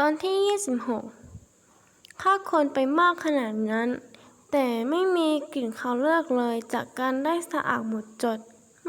ตอนที่ 26 ฆ่าคนไปมากขนาดนั้น แต่ไม่มีกลิ่นคาวเลือกเลยจากการได้สะอาดหมดจด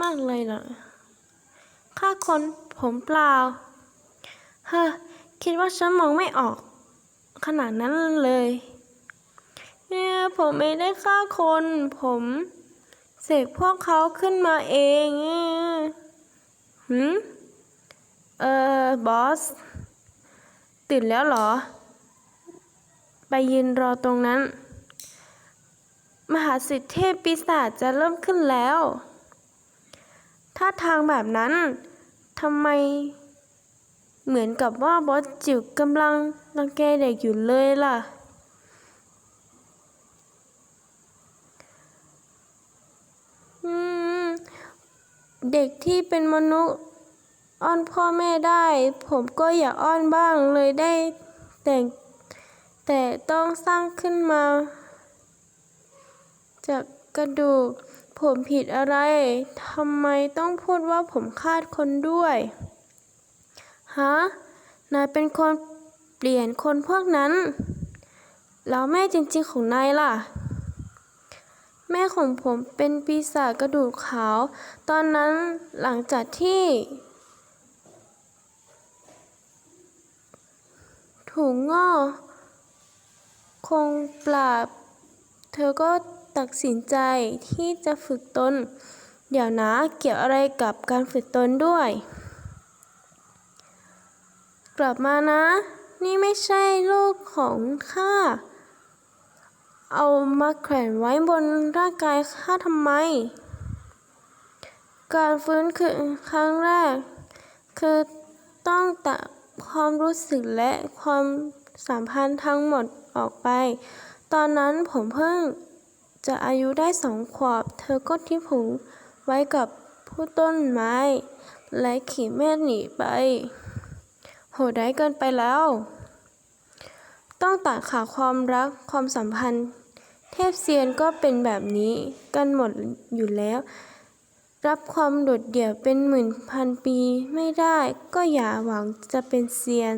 มากเลยเหรอฆ่าคนผมเปล่า เฮ้อ คิดว่าฉันมองไม่ออก ขนาดนั้นเลย เนี่ยผมไม่ได้ฆ่าคน ผมเสกพวกเขาขึ้นมาเอง หืม เออบอส ตื่นแล้วเหรอ ไปยืนรอตรงนั้น มหาสิทธิเทพปีศาจจะเริ่มขึ้นแล้ว ถ้าทางแบบนั้นทำไม เหมือนกับว่าบอสจิ๋วกำลังรังแกเด็กอยู่เลยล่ะอืมเด็กที่เป็นมนุษย์ อ้อนพ่อแม่ได้ ผมก็อยากอ้อนบ้างเลยได้ แต่แต่ต้องสร้างขึ้นมา จากกระดูก ผมผิดอะไรทำไมต้องพูดว่าผมฆ่าคนด้วยฮะนายเป็นคนเปลี่ยนคนพวกนั้น แล้วแม่จริงๆของนายล่ะ แม่ของผมเป็นปีศาจกระดูกขาว ตอนนั้นหลังจากที่ ถูกง้อคงปราบ เธอก็ตัดสินใจที่จะฝึกตน เดี๋ยวนะเกี่ยวอะไรกับการฝึกตนด้วย กลับมานะ นี่ไม่ใช่ลูกของข้า เอามาแขวนไว้บนร่างกายข้าทำไม การฟื้นคือครั้งแรก คือต้องตัด ความรู้สึกและความสัมพันธ์ทั้งหมดออกไป ตอนนั้นผมเพิ่งจะอายุได้สองขวบ เธอก็ทิ้งผมไว้กับผู้ต้นไม้ และขี่แม่หนีไป โหดร้ายเกินไปแล้ว ต้องตัดขาดความรักความสัมพันธ์ เทพเซียนก็เป็นแบบนี้กันหมดอยู่แล้ว รับความโดดเดี่ยวเป็นหมื่นพันปีไม่ได้ก็อย่าหวังจะเป็นเซียน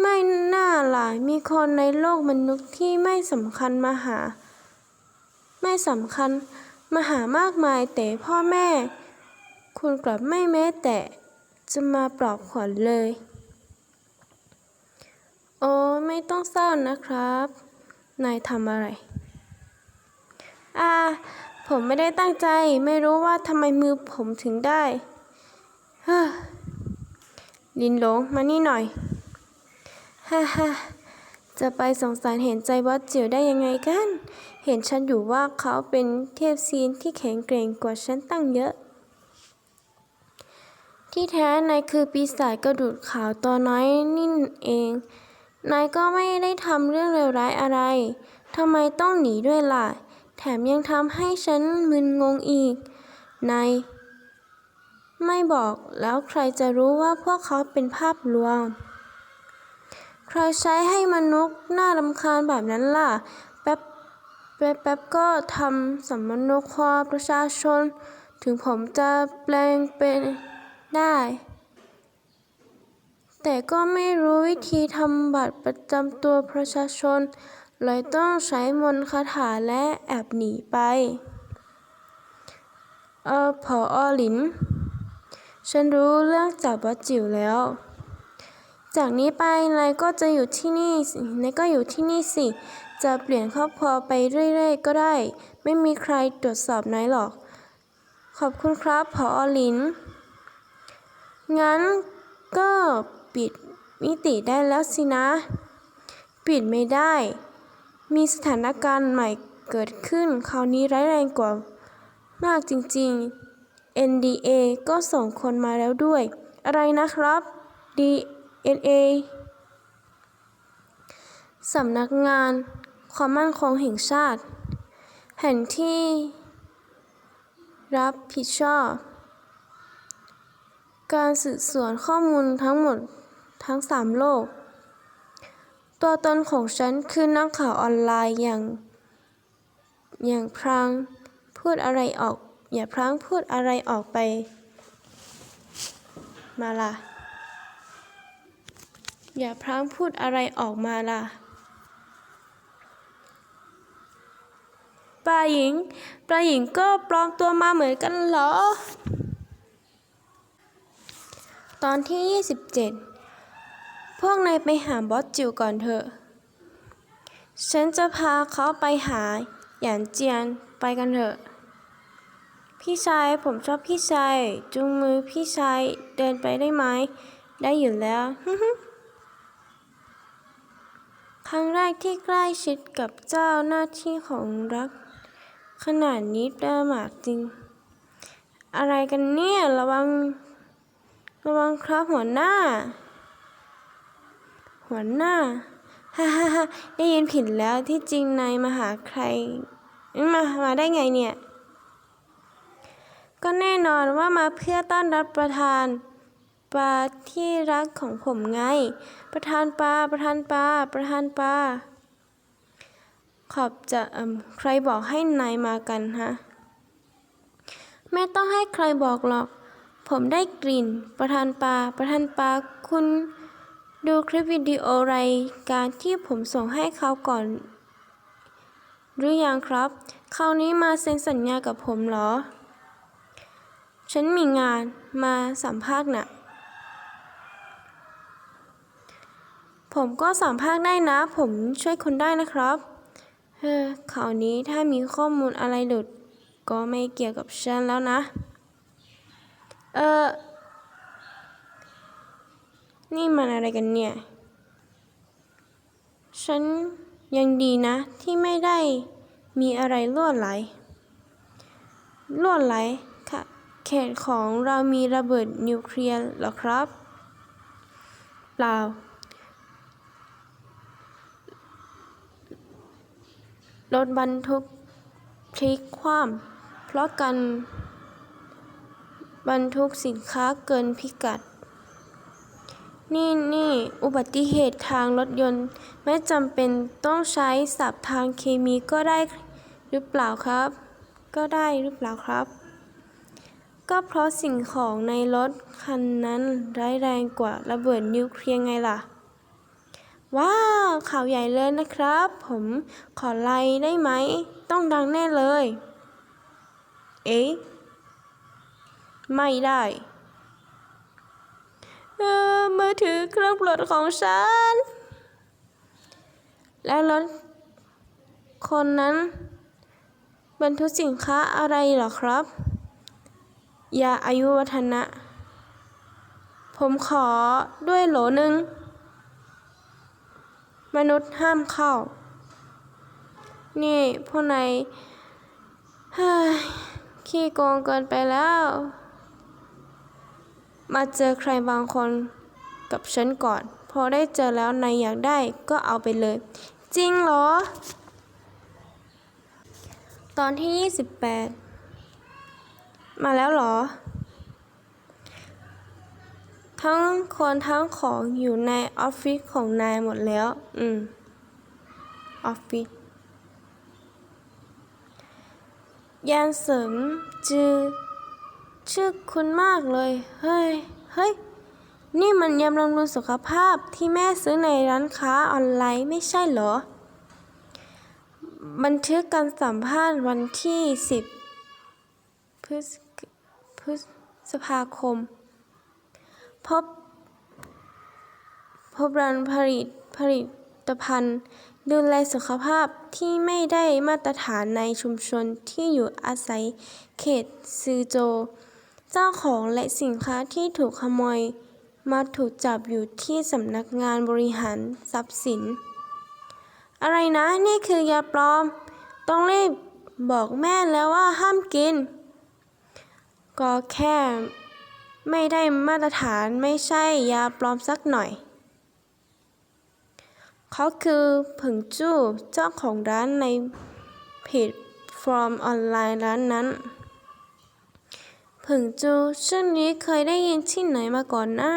ไม่น่าล่ะมีคนในโลกมนุษย์ที่ไม่สำคัญมาหา ไม่สำคัญมาหามากมายแต่พ่อแม่ คุณกลับไม่แม้แต่จะมาปลอบขวัญเลย โอ้ไม่ต้องเศร้านะครับ นายทำอะไร อ่า ผมไม่ได้ตั้งใจ ไม่รู้ว่าทำไมมือผมถึงได้เฮ้อลินหลงมานี่หน่อย ฮ่าฮ่าจะไปสงสารเห็นใจวัดจิ๋วได้ยังไงกัน เห็นฉันอยู่ว่าเขาเป็นเทพซีนที่แข็งแกร่งกว่าฉันตั้งเยอะ ที่แท้นายคือปีศาจกระดูดขาวตัวน้อยนี่เอง นายก็ไม่ได้ทำเรื่องเลวร้ายอะไร ทำไมต้องหนีด้วยล่ะ แถมยังทำให้ฉันมึนงงอีก นายไม่บอกแล้วใครจะรู้ว่าพวกเขาเป็นภาพลวง ใครใช้ให้มนุษย์น่ารำคาญแบบนั้นล่ะ แป๊บแป๊บแป๊บก็ทำสำมโนครประชาชน ถึงผมจะแปลงเป็นได้ แต่ก็ไม่รู้วิธีทำบัตรประจำตัวประชาชน เลยต้องใช้มนต์คาถาและแอบหนีไป เออผออหลิน ฉันรู้เรื่องจากบัจิ๋วแล้ว จากนี้ไปนายก็จะอยู่ที่นี่นายก็อยู่ที่นี่สิ จะเปลี่ยนครอบครัวไปเรื่อยๆ ก็ได้ ไม่มีใครตรวจสอบนายหรอก ขอบคุณครับผออหลิน งั้นก็ปิดมิติได้แล้วสินะ ปิดไม่ได้ มีสถานการณ์ใหม่เกิดขึ้น คราวนี้ร้ายแรงกว่ามากจริงๆ NDA ก็ส่งคนมาแล้วด้วย อะไรนะครับ DNA สำนักงานความมั่นคงแห่งชาติแผนที่รับผิดชอบ การสืบสวนข้อมูลทั้งหมดทั้งสามโลก ตัวตนของฉันคือนักข่าวออนไลน์อย่าง อย่างพรางพูดอะไรออก อย่าพรางพูดอะไรออกไป มาล่ะ อย่าพลั้งพูดอะไรออกมาล่ะปลาหญิงปลาหญิงก็ปลอมตัวมาเหมือนกันเหรอ ตอนที่ 27 พวกนายไปหาบอสจิวก่อนเถอะ ฉันจะพาเขาไปหาหยานเจียนไปกันเถอะ พี่ชายผมชอบพี่ชายจูงมือพี่ชายเดินไปได้ไหม ได้อยู่แล้ว ครั้งแรกที่ใกล้ชิดกับเจ้าหน้าที่ของรัก ขนาดนี้ประมาทจริง อะไรกันเนี่ยระวัง ระวังครับหัวหน้า หัวหน้า ฮ่าฮ่าฮ่าได้ยินผิดแล้วที่จริงนายมาหาใคร มา มาได้ไงเนี่ย ก็แน่นอนว่ามาเพื่อต้อนรับประธานปลาที่รักของผมไง ประธานปลา ประธานปลา ประธานปลา ขอบจะใครบอกให้นายมากันฮะ ไม่ต้องให้ใครบอกหรอก ผมได้กลิ่น ประธานปลา ประธานปลา คุณ ดูคลิปวิดีโอรายการที่ผมส่งให้เขาก่อน หรือยังครับ คราวนี้มาเซ็นสัญญากับผมเหรอ ฉันมีงานมาสัมภาษณ์น่ะผมก็สัมภาษณ์ได้นะ ผมช่วยคุณได้นะครับ เฮ้อคราวนี้ถ้ามีข้อมูลอะไรหลุด ก็ไม่เกี่ยวกับฉันแล้วนะ เออ นี่มันอะไรกันเนี่ย ฉันยังดีนะที่ไม่ได้มีอะไรล่วไหลล่วไหลค่ะเขตของเรามีระเบิดนิวเคลียร์เหรอครับ เปล่า รถบรรทุกพลิกคว่ำเพราะการบรรทุกสินค้าเกินพิกัด นี่นี่อุบัติเหตุทางรถยนต์ ไม่จำเป็นต้องใช้ศัพท์ทางเคมีก็ได้หรือเปล่าครับ ก็ได้หรือเปล่าครับ ก็เพราะสิ่งของในรถคันนั้นร้ายแรงกว่าระเบิดนิวเคลียร์ไงล่ะ ว้าว ข่าวใหญ่เลยนะครับ ผมขอไลน์ได้ไหม ต้องดังแน่เลย เอ๊ะ ไม่ได้ มือถือเครื่องโปรดของฉัน แล้วรถคนนั้น บรรทุกสินค้าอะไรเหรอครับ ยาอายุวัฒนะ ผมขอด้วยโหลหนึ่ง มนุษย์ห้ามเข้า นี่พวกนายเฮ้ยขี้โกงเกินไปแล้ว มาเจอใครบางคนกับฉันก่อน พอได้เจอแล้วนายอยากได้ก็เอาไปเลย จริงเหรอ ตอนที่ 28 มาแล้วเหรอ ทั้งคนทั้งของอยู่ในออฟฟิศของนายหมดแล้ว อืม ออฟฟิศยานเสริมจือ ชื่อคุณมากเลย เฮ้ย เฮ้ย นี่มันยาบำรุงสุขภาพที่แม่ซื้อในร้านค้าออนไลน์ไม่ใช่เหรอ บันทึกการสัมภาษณ์วันที่ 10 พฤศกพฤษภาคม พบ พบร้านผลิตผลิตภัณฑ์ ดูแลสุขภาพที่ไม่ได้มาตรฐานในชุมชนที่อยู่อาศัยเขตซือโจว เจ้าของและสินค้าที่ถูกขโมยมาถูกจับอยู่ที่สำนักงานบริหารทรัพย์สิน อะไรนะนี่คือยาปลอม ต้องรีบบอกแม่แล้วว่าห้ามกิน ก็แค่ไม่ได้มาตรฐานไม่ใช่ยาปลอมสักหน่อย เขาคือผึ่งจู้เจ้าของร้านในเพจฟอร์มออนไลน์ร้านนั้น ผึ่งจูชื่อนี้เคยได้ยินที่ไหนมาก่อนนะ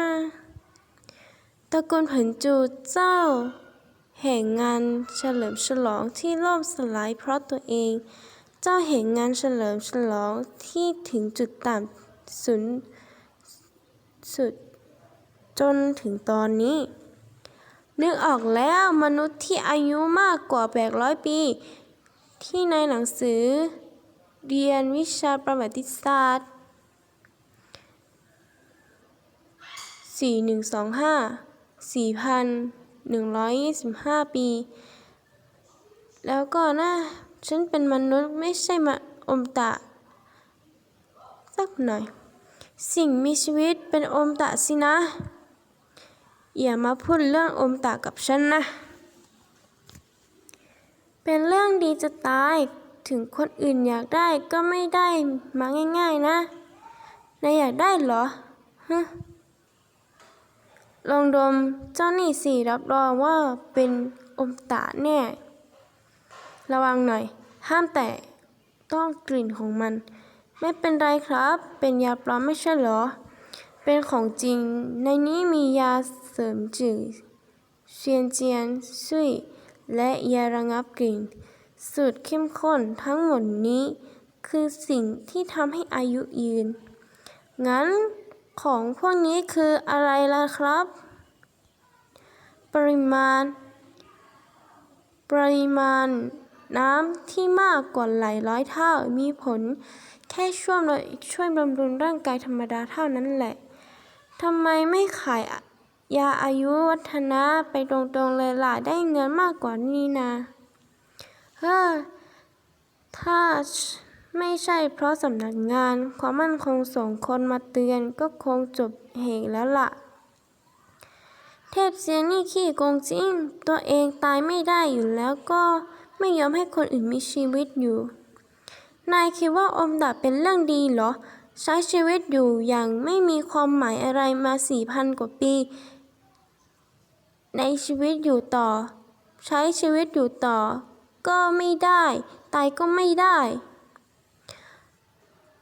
ตระกูลผึ่งจูเจ้า แห่งงานเฉลิมฉลองที่ล่มสลายเพราะตัวเอง เจ้าแห่งงานเฉลิมฉลองที่ถึงจุดต่ำสุดสุดจนถึงตอนนี้ นึกออกแล้วมนุษย์ที่อายุมากกว่า 800 ปี ที่ในหนังสือ เรียนวิชาประวัติศาสตร์ 4125 4,125ปี แล้วก็นะ ฉันเป็นมนุษย์ไม่ใช่มาอมตะ สักหน่อย สิ่งมีชีวิตเป็นอมตะสินะ อย่ามาพูดเรื่องอมตะกับฉันนะ เป็นเรื่องดีจะตาย ถึงคนอื่นอยากได้ก็ไม่ได้มาง่าย ๆ นะนายอยากได้เหรอฮะ ลองดมเจ้านี่สิรับรองว่าเป็นอมตะแน่ ระวังหน่อย ห้ามแตะต้องกลิ่นของมัน ไม่เป็นไรครับ เป็นยาปลอมไม่ใช่เหรอ เป็นของจริง ในนี้มียาเสริมจืดเซียนเจียนซุยและยาระงับกลิ่น สูตรเข้มข้นทั้งหมดนี้ คือสิ่งที่ทำให้อายุยืน งั้น ของพวกนี้คืออะไรล่ะครับ ปริมาณ ปริมาณ น้ำที่มากกว่าหลายร้อยเท่ามีผล แค่ช่วยช่วยบำรุงร่างกายธรรมดาเท่านั้นแหละทำไมไม่ขายยาอายุวัฒนะไปตรงๆเลยล่ะได้เงินมากกว่านี้นะ เฮ้อถ้า ไม่ใช่เพราะสำนักงานความมั่นคงส่งคนมาเตือนก็คงจบเหตุแล้วล่ะ เทพเซียนนี่ขี้โกงจริง ตัวเองตายไม่ได้อยู่แล้วก็ไม่ยอมให้คนอื่นมีชีวิตอยู่ นายคิดว่าอมดาเป็นเรื่องดีเหรอ ใช้ชีวิตอยู่อย่างไม่มีความหมายอะไรมาสี่พันกว่าปี ในชีวิตอยู่ต่อ ใช้ชีวิตอยู่ต่อ ก็ไม่ได้ ตายก็ไม่ได้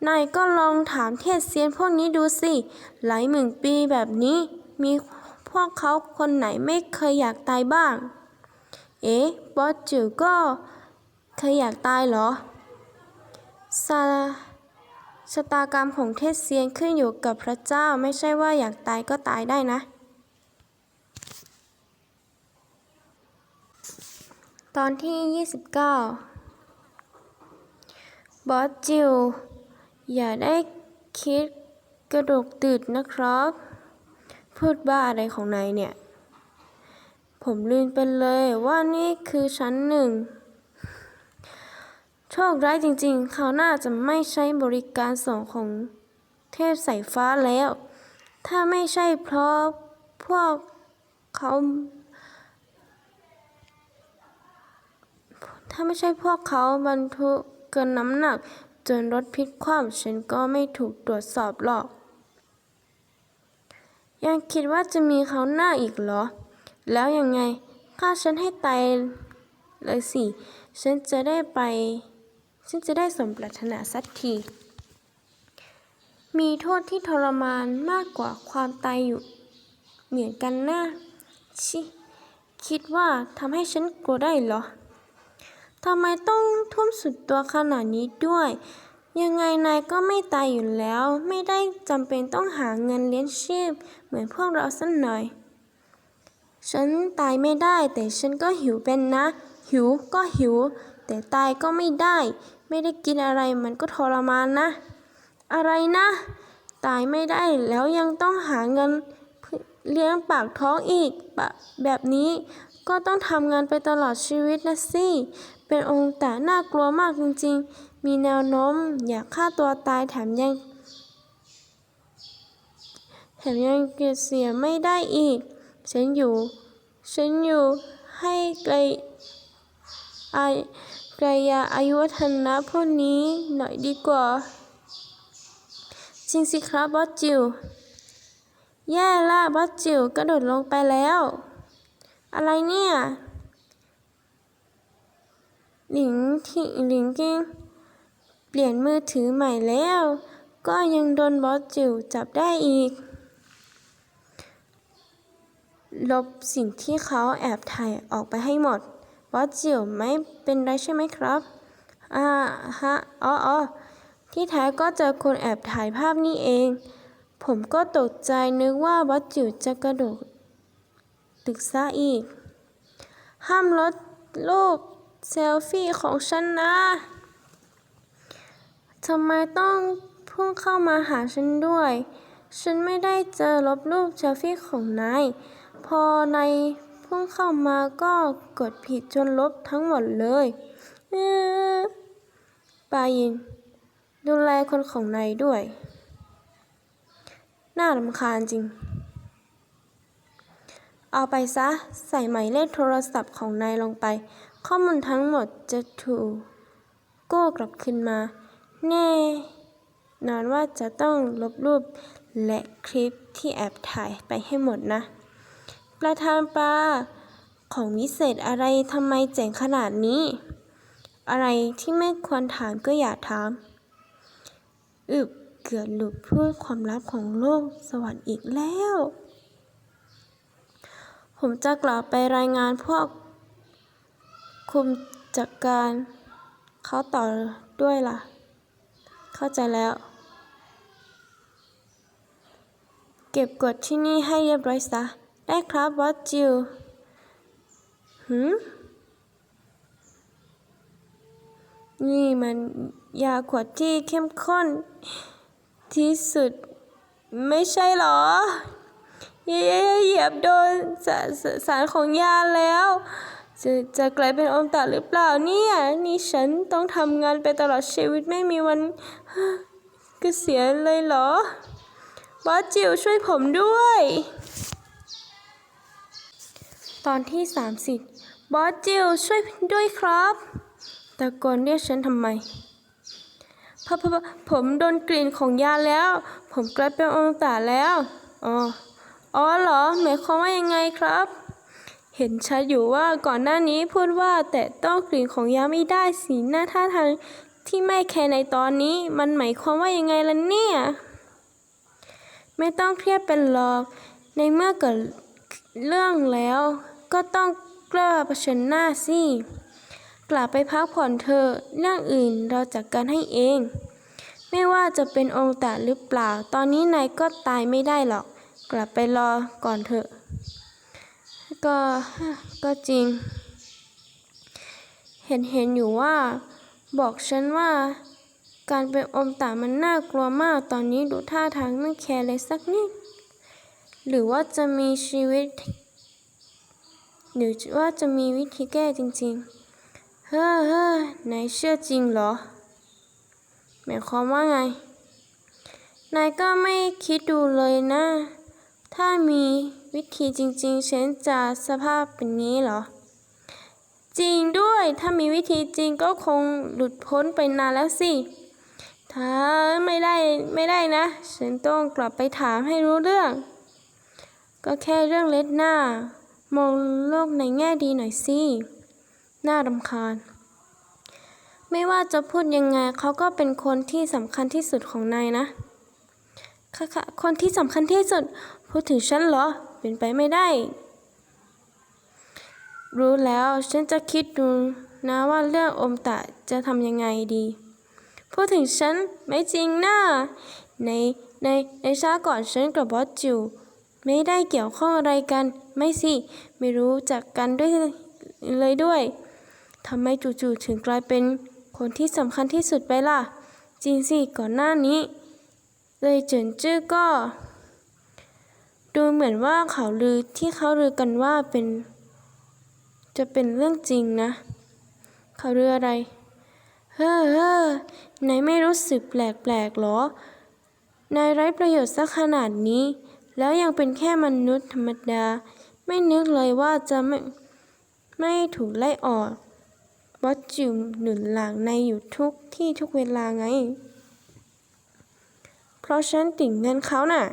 นายก็ลองถามเทศเซียนพวกนี้ดูสิ หลายหมื่นปีแบบนี้ มีพวกเขาคนไหนไม่เคยอยากตายบ้าง เอ๊ะบอสจิ๋วก็เคยอยากตายเหรอชะชะตากรรมของเทศเซียนขึ้นอยู่กับพระเจ้าไม่ใช่ว่าอยากตายก็ตายได้นะ ตอนที่ 29 บอสจิว อย่าได้คิดกระดกตื่นนะครับ พูดบ้าอะไรของนายเนี่ย ผมลืมไปเลยว่านี่คือชั้นหนึ่ง โชคร้ายจริงๆ เขาน่าจะไม่ใช้บริการส่งของเทพสายฟ้าแล้ว ถ้าไม่ใช่เพราะพวกเขาถ้าไม่ใช่พวกเขาบรรทุกเกินน้ำหนัก จนรถพลิกคว่ำฉันก็ไม่ถูกตรวจสอบหรอก ยังคิดว่าจะมีเขาหน้าอีกเหรอ แล้วยังไงฆ่าฉันให้ตายเลยสิ ฉันจะได้ไป ฉันจะได้สมปรารถนาสักที มีโทษที่ทรมานมากกว่าความตายอยู่ เหมือนกันนะชิ คิดว่าทำให้ฉันกลัวได้เหรอ ทำไมต้องทุ่มสุดตัวขนาดนี้ด้วย ยังไงนายก็ไม่ตายอยู่แล้ว ไม่ได้จำเป็นต้องหาเงินเลี้ยงชีพ เหมือนพวกเราสักหน่อย ฉันตายไม่ได้แต่ฉันก็หิวเป็นนะ หิวก็หิว แต่ตายก็ไม่ได้ ไม่ได้กินอะไรมันก็ทรมานนะ อะไรนะ ตายไม่ได้แล้วยังต้องหาเงินเลี้ยงปากท้องอีกแบบนี้ก็ต้องทำงานไปตลอดชีวิตนะสิ เป็นองค์แต่น่ากลัวมากจริงๆ มีแนวโน้มอยากฆ่าตัวตายแถมยัง แถมยังเกลียดเสียไม่ได้อีก ฉันอยู่ ฉันอยู่ให้ไกลอายไกลยาอายุวัฒนะพวกนี้หน่อยดีกว่า จริงสิครับบอสจิว แย่ละบอสจิวกระโดดลงไปแล้ว อะไรเนี่ย หลิงที่หลิงกิ้งเปลี่ยนมือถือใหม่แล้ว ก็ยังโดนบอสจิวจับได้อีก ลบสิ่งที่เขาแอบถ่ายออกไปให้หมด บอสจิวไม่เป็นไรใช่ไหมครับอ่าฮะอ๋ออ๋อที่แท้ก็เจอคนแอบถ่ายภาพนี่เอง ผมก็ตกใจนึกว่าบอสจิวจะกระโดดตึกซะอีก ห้ามลดรูป เซลฟี่ของฉันนะ ทำไมต้องพุ่งเข้ามาหาฉันด้วย ฉันไม่ได้เจอลบรูปเซลฟี่ของนาย พอนายพุ่งเข้ามาก็กดผิดจนลบทั้งหมดเลยปายิน ดูแลคนของนายด้วย น่ารำคาญจริง เอาไปซะ ใส่หมายเลขโทรศัพท์ของนายลงไป ข้อมูลทั้งหมดจะถูกกู้กลับคืนมา แน่นอนว่าจะต้องลบรูปและคลิปที่แอบถ่ายไปให้หมดนะ ประธานปลาของวิเศษอะไรทำไมเจ๋งขนาดนี้ อะไรที่ไม่ควรถามก็อย่าถาม อึบเกือบหลุดพูดความลับของโลกสวรรค์อีกแล้ว ผมจะกลับไปรายงานพวก คุมจัดการเขาต่อด้วยล่ะ เข้าใจแล้ว เก็บกดที่นี่ให้เรียบร้อยซะ ได้ครับวอตจิวหืมนี่มันยาขวดที่เข้มข้น ที่สุดไม่ใช่เหรอเย้เหยียบโดนสสสารของยาแล้ว จะจะกลายเป็นอมตะหรือเปล่าเนี่ยนี่ฉันต้องทำงานไปตลอดชีวิตไม่มีวันเกษียณเลยเหรอบอสจิวช่วยผมด้วย ตอนที่ 30 บอสจิวช่วยด้วยครับตะโกนเรียกฉันทำไมพะพะพะผมโดนกลิ่นของยาแล้ว ผมกลายเป็นองตาแล้วอ๋ออ๋อเหรอหมายความว่ายังไงครับ เห็นชัดอยู่ว่าก่อนหน้านี้พูดว่าแต่ต้องกลิ่นของยาไม่ได้สีหน้าท่าทางที่ไม่แคร์ในตอนนี้ มันหมายความว่ายังไงล่ะเนี่ย ไม่ต้องเครียดเป็นหรอก ในเมื่อเกิดเรื่องแล้ว ก็ต้องกล้าเผชิญหน้าสิกลับไปพักผ่อนเถอเรื่องอื่นเราจัดการให้เอง ไม่ว่าจะเป็นองค์ตะหรือเปล่า ตอนนี้นายก็ตายไม่ได้หรอก กลับไปรอก่อนเถอะ ก็ก็จริง เห็นเห็นอยู่ว่า บอกฉันว่า การเป็นอมตะมันน่ากลัวมากตอนนี้ดูท่าทางไม่แคร์เลยสักนิด หรือว่าจะมีชีวิต หรือว่าจะมีวิธีแก้จริง ๆ เฮ้อเฮ้อนายเชื่อจริงเหรอหมายความว่าไง นายก็ไม่คิดดูเลยนะ ถ้ามี วิธีจริงๆฉันจะสภาพเป็นงี้เหรอ จริงด้วย ถ้ามีวิธีจริงก็คงหลุดพ้นไปนานแล้วสิ ถ้าไม่ได้ไม่ได้นะ ฉันต้องกลับไปถามให้รู้เรื่อง ก็แค่เรื่องเล็กหน้า มองโลกในแง่ดีหน่อยสิ น่ารำคาญ ไม่ว่าจะพูดยังไงเขาก็เป็นคนที่สำคัญที่สุดของนายนะค่ะค่ะคนที่สำคัญที่สุด พูดถึงฉันเหรอ เป็นไปไม่ได้ รู้แล้วฉันจะคิดดูนะว่าเรื่องอมตะจะทำยังไงดี พูดถึงฉันไม่จริงนะในในในชาก่อนฉันกับบอสจิวไม่ได้เกี่ยวข้องอะไรกัน ไม่สิ ไม่รู้จักกันด้วยเลยด้วยทำไมจู่ๆถึงกลายเป็นคนที่สำคัญที่สุดไปล่ะ จริงสิก่อนหน้านี้ เลยเจินจื้อก็ ดูเหมือนว่าข่าวลือที่เขาลือกันว่าเป็น จะเป็นเรื่องจริงนะข่าวลืออะไร เฮ้อเฮ้อนายไม่รู้สึกแปลกๆหรอ นายไร้ประโยชน์สักขนาดนี้ แล้วยังเป็นแค่มนุษย์ธรรมดา ไม่นึกเลยว่าจะไม่ไม่ถูกไล่ออกบอสจิวหนุนหลังนายอยู่ทุกที่ทุกเวลาไง เพราะฉันติ่งเงินเขาน่ะ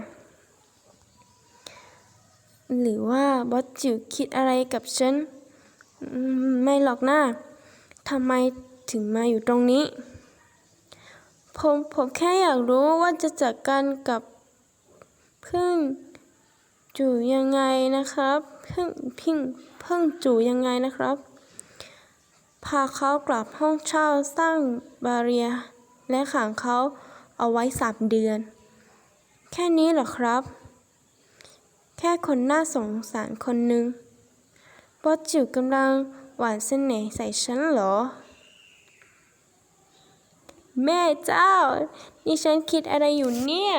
หรือว่าบอสจิวคิดอะไรกับฉัน ไม่หรอกนะทำไมถึงมาอยู่ตรงนี้ ผมผมแค่อยากรู้ว่าจะจัดการกับพึ่งจู่ยังไงนะครับพึ่งพิงพึ่งจู่ยังไงนะครับ พาเขากลับห้องเช่าสร้างบาเรีย และขังเขาเอาไว้สามเดือน แค่นี้เหรอครับ แค่คนน่าสงสารคนหนึ่งบอสจิ๋วกำลังหวานเสน่ห์ใส่ฉันเหรอ แม่เจ้า นี่ฉันคิดอะไรอยู่เนี่ย